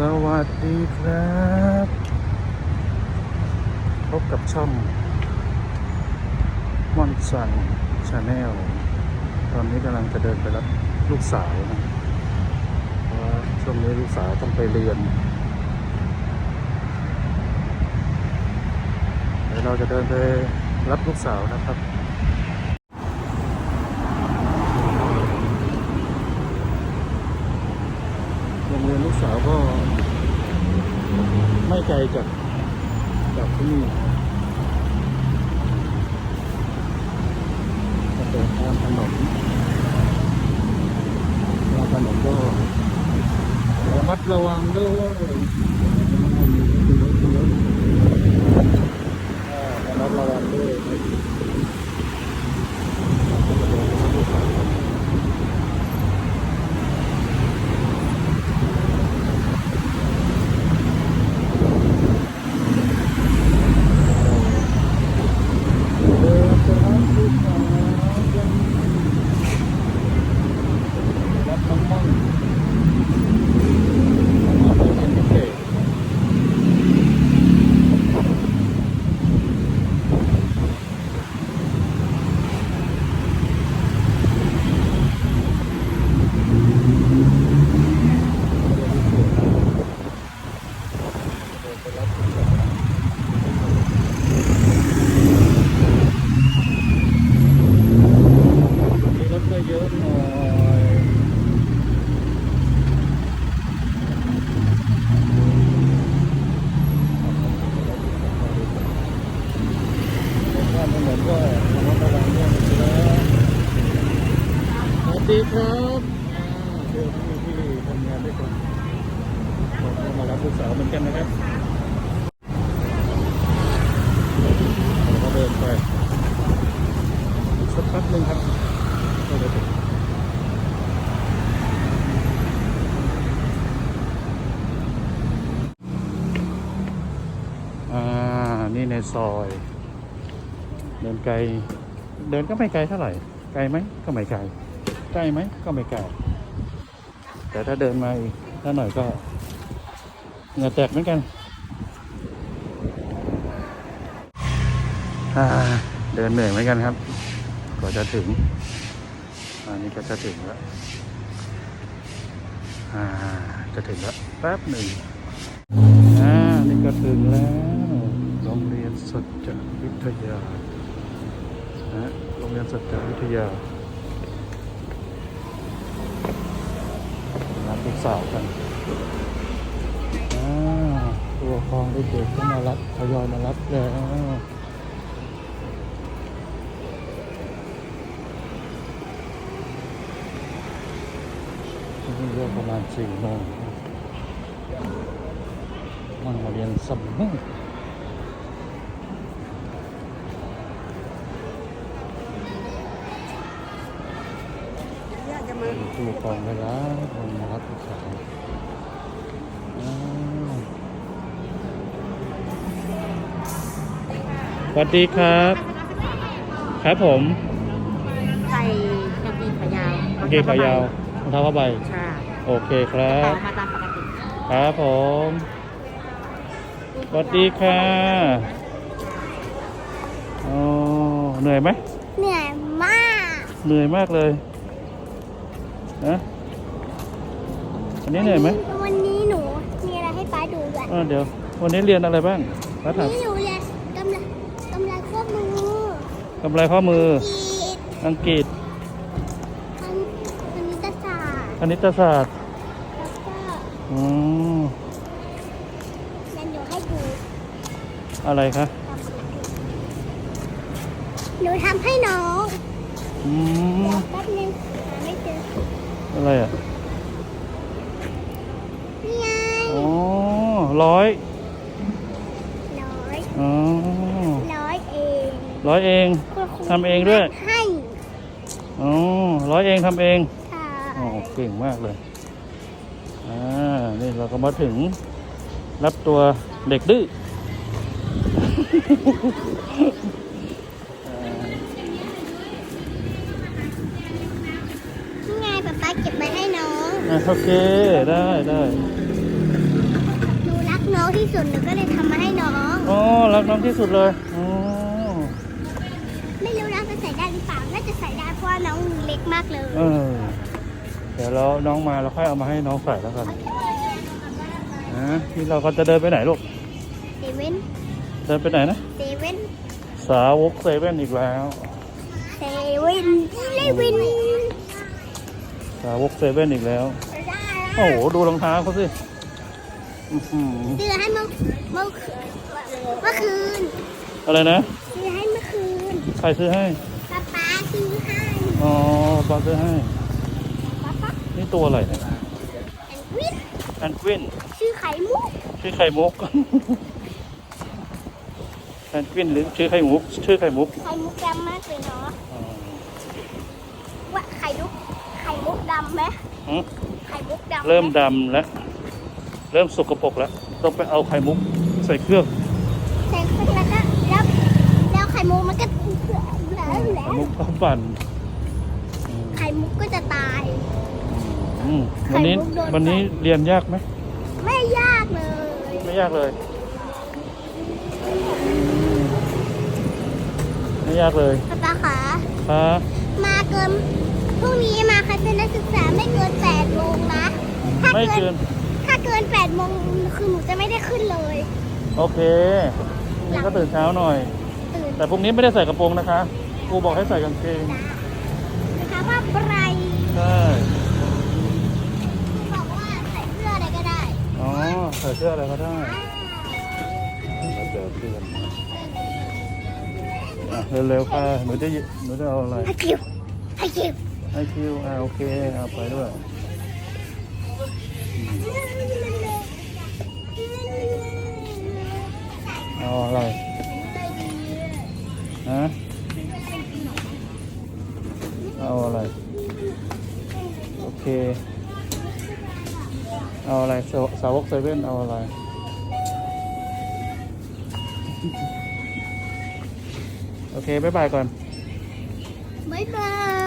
สวัสดีครับ พบกับช่องมอนซันชาแนลตอนนี้กำลังจะเดินไปรับลูกสาวนะเพราะว่าช่วงนี้ลูกสาวต้องไปเรียนเดี๋ยวเราจะเดินไปรับลูกสาวนะครับ โรง เรียนลูกสาวก็ไม่ไกลจากจากที่นี่ก็เดินตามถนนตามถนนก็ระมัดระวังด้วยอ่าระมัดระวังด้วยเดินไปรับลูกสาวกันรับน้องม่อนน้องม่อนเป็นพิเศษ มีรถก็เยอะหน่อยถ้าไม่เหมือนก็ระมัดระวังด้วยนะครับสวัสดีครับเพื่อนพี่ที่ทำงานด้วยกันผมก็มารับลูกสาวเหมือนกันนะครับเราก็เดินไปสักพักหนึ่งครับก็จะถึงนี่ในซอย เดินไกล เดินก็ไม่ไกลเท่าไหร่ ไกลไหมก็ไม่ไกล ใกล้ไหมก็ไม่ไกล แต่ถ้าเดินมาอีกถ้าหน่อยก็เหงื่อแตกเหมือนกัน เดินเหนื่อยเหมือนกันครับกว่าจะถึง อันนี้ก็จะถึงแล้วอ่าจะถึงแล้วแป๊บหนึ่งอ่านี่ก็ถึงแล้ว โรงเรียนสัจจวิทยา นะโรงเรียนสัจจวิทยารับลูกสาวกันตัวครองเด็กๆก็มารับทยอยมารับแล้วนี่ก็ประมาณสี่โมงมันมาเรียนสำนึกอยากจะมา ผู้ปกครองไปแล้วคนมารับลูกสาวอ้าวสวัสดีครับ ครับผมใส่กางเกงขายาวกางเกงขายาวรองเท้าผ้าใบใช่โอเคครับต่อมาตามปกติครับผมสวัสดีค่ะอ๋อเหนื่อยไหมเหนื่อยมาก เหนื่อยมากเลย นะอันนี้เหนื่อยไหมวันนี้หนูมีอะไรให้ป้าดูด้วยอ่าเดี๋ยว วันนี้เรียนอะไรบ้างป้าวันถามนี้หนูเรียนกำลังกำลังข้อมือกำไรข้อมือกีดอังกฤษคณิคณิตศาสตร์คณิตศาสตร์แล้วก็อืมเรียนหนูให้ดูอะไรคะหนูทำให้น้องอืม เดี๋ยวแป๊บนึงหาไม่เจอ อะไรอะนี่ไงอ๋อร้อยร้อยอ๋อร้อยเองร้อยเองคุณครูทำเองด้วยให้อ๋อร้อยเองทำเองค่ะอ๋อเก่งมากเลยอ่านี่เราก็มาถึงรับตัวเด็กดื้อ องอะโอเคได้ได้องที่สุดหนูก็เลยทำมาให้น้อง อ๋อรักน้องที่สุดเลยอ๋อไม่รู้น้องจะใส่ได้หรือเปล่า น่าจะใส่ได้เพราะว่าน้องเล็กมากเลยเออเดี๋ยวเราน้องมาเราค่อยเอามาให้น้องใส่แล้วกันนะที่เราก็จะเดินไปไหนลูกเซเว่นเดินไปไหนนะเซเว่นสาวกเซเว่นอีกแล้วเซเว่นเลวิน สาวกเซเว่นอีกแล้ว โอ้โห ดูรองเท้าเขาสิอื้อหือซื้อให้เมื่อเมื่อเมื่อคืนอะไรนะ ซื้อให้เมื่อคืนใครซื้อให้ ป๊าป๊าซื้อให้อ๋อปาซื้อให้ ป๊าป๊านี่ตัวอะไรเนี่ยแอนวิทแอนกวินชื่อไข่มุกชื่อไข่มุก แอนกวินหรือชื่อไข่มุก ชื่อไข่มุก ไข่มุกดำมากเลยเนาะ อ๋อว่าไข่มุก ไข่มุกดำไหมหืมไข่มุกดำไหเริ่มดำแล้ว เริ่มสกปรกแล้ว ต้องไปเอาไข่มุกใส่เครื่องใส่เครื่องแล้วก็แล้วแล้วไข่มุกมันก็แล้วแล้ไข่วมุกต้องปั่นอืมไข่มุกก็จะตาย อืมวันนี้ไข่มุกโดน วันนี้เรียนยากไหมไม่ยากเลยไม่ยากเลย ไม่ยากเลยป๊าป๊าคะอ่ามาเกิน พรุ่งนี้มาคัศนศึกษาไม่เกินแปดโมงนะ ถ้าไม่เกิเกินนถ้าเกินแปดโมงคือหนูจะไม่ได้ขึ้นเลย โอเคพรุ่งนี้ก็ตื่นเช้าหน่อย ตื่นแต่พรุ่งนี้ไม่ได้ใส่กระโปรงนะคะครูบอกให้ใส่กางเกงนะคะว่าไบรใช่บอกว่าใส่เสื้ออะไรก็ได้ อ๋อ ใส่เสื้ออะไรก็ได้มาเจอเพื่อนอะเร็วๆค่ะหนูจะหยิหนูจะเอาอะไรให้คิวให้คิว ให้คิวอ่าโอเคเอาไปด้วยเอาอะไรฮะเอาอะไร โอเค เอาอะไรสาวกเซเว่นเอาอะไรโอเค บ๊ายบายก่อน บ๊ายบาย